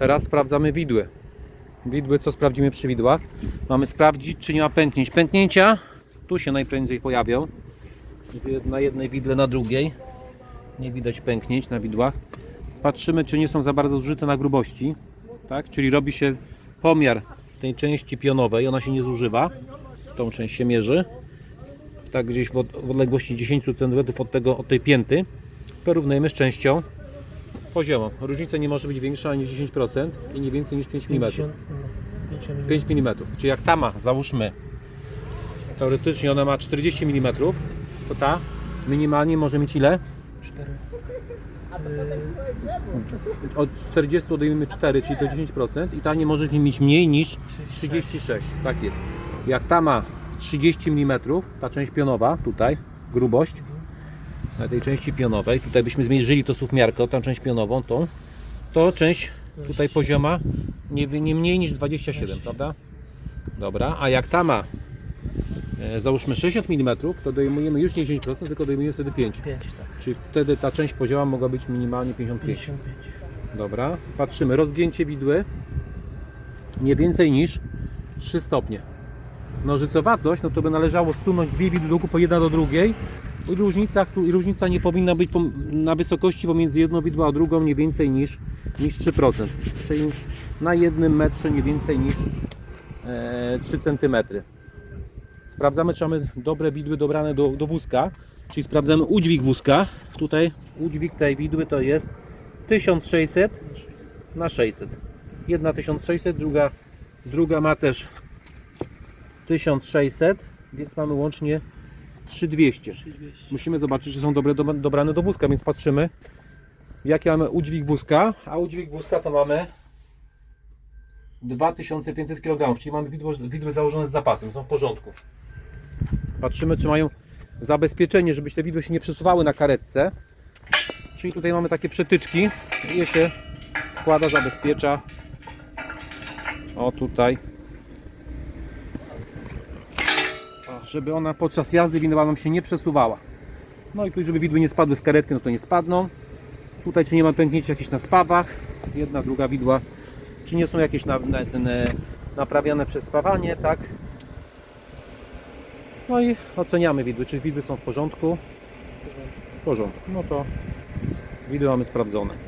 Teraz sprawdzamy widły. Widły, co sprawdzimy przy widłach? Mamy sprawdzić, czy nie ma pęknięć. Pęknięcia tu się najprędzej pojawią. Na jednej widle, na drugiej. Nie widać pęknięć na widłach. Patrzymy, czy nie są za bardzo zużyte na grubości. Tak? Czyli robi się pomiar tej części pionowej, ona się nie zużywa. Tą część się mierzy. Tak gdzieś w odległości 10 cm od, tego, od tej pięty. Porównujemy z częścią poziomą. Różnica nie może być większa niż 10% i nie więcej niż 5 mm. 50, no, 50 mm. 5 mm. Czyli jak ta ma, załóżmy, teoretycznie ona ma 40 mm, to ta minimalnie może mieć ile? 4. Od 40 odejmiemy 4, czyli to 10% i ta nie może mieć mniej niż 36. Tak jest. Jak ta ma 30 mm, ta część pionowa, tutaj, grubość, na tej części pionowej, tutaj byśmy zmierzyli to suwmiarkę, tą część pionową, tą, to część tutaj pozioma nie, nie mniej niż 27, prawda? Dobra, a jak ta ma e, załóżmy 60 mm, to dojmujemy już nie 10%, tylko dojmujemy wtedy 5. 5, tak. Czyli wtedy ta część pozioma mogła być minimalnie 55. 55. Dobra, patrzymy. Rozgięcie widły nie więcej niż 3 stopnie. Nożycowatość, no to by należało stunąć dwie widły po jedna do drugiej. Różnica, różnica nie powinna być na wysokości pomiędzy jedną widłą a drugą nie więcej niż, niż 3%. Czyli na jednym metrze nie więcej niż e, 3 cm. Sprawdzamy, czy mamy dobre widły dobrane do, do wózka. Czyli sprawdzamy udźwig wózka. Tutaj udźwig tej widły to jest 1600 na 600. Jedna 1600, druga, druga ma też 1600, więc mamy łącznie 3200. Musimy zobaczyć, czy są dobre do, dobrane do wózka, więc patrzymy jaki mamy udźwig wózka, a udźwig wózka to mamy 2500 kg, czyli mamy widło, widły założone z zapasem, są w porządku. Patrzymy, czy mają zabezpieczenie, żeby te widły się nie przesuwały na karetce. Czyli tutaj mamy takie przetyczki, je się wkłada, zabezpiecza. O tutaj. O, żeby ona podczas jazdy nam się nie przesuwała. No i tu, żeby widły nie spadły z karetki, no to nie spadną. Tutaj czy nie ma pęknięcia jakieś na spawach. Jedna, druga widła. Czy nie są jakieś na, na, ten, e, naprawiane przez spawanie, tak? No i oceniamy widły, czy widły są w porządku. W porządku. No to widły mamy sprawdzone.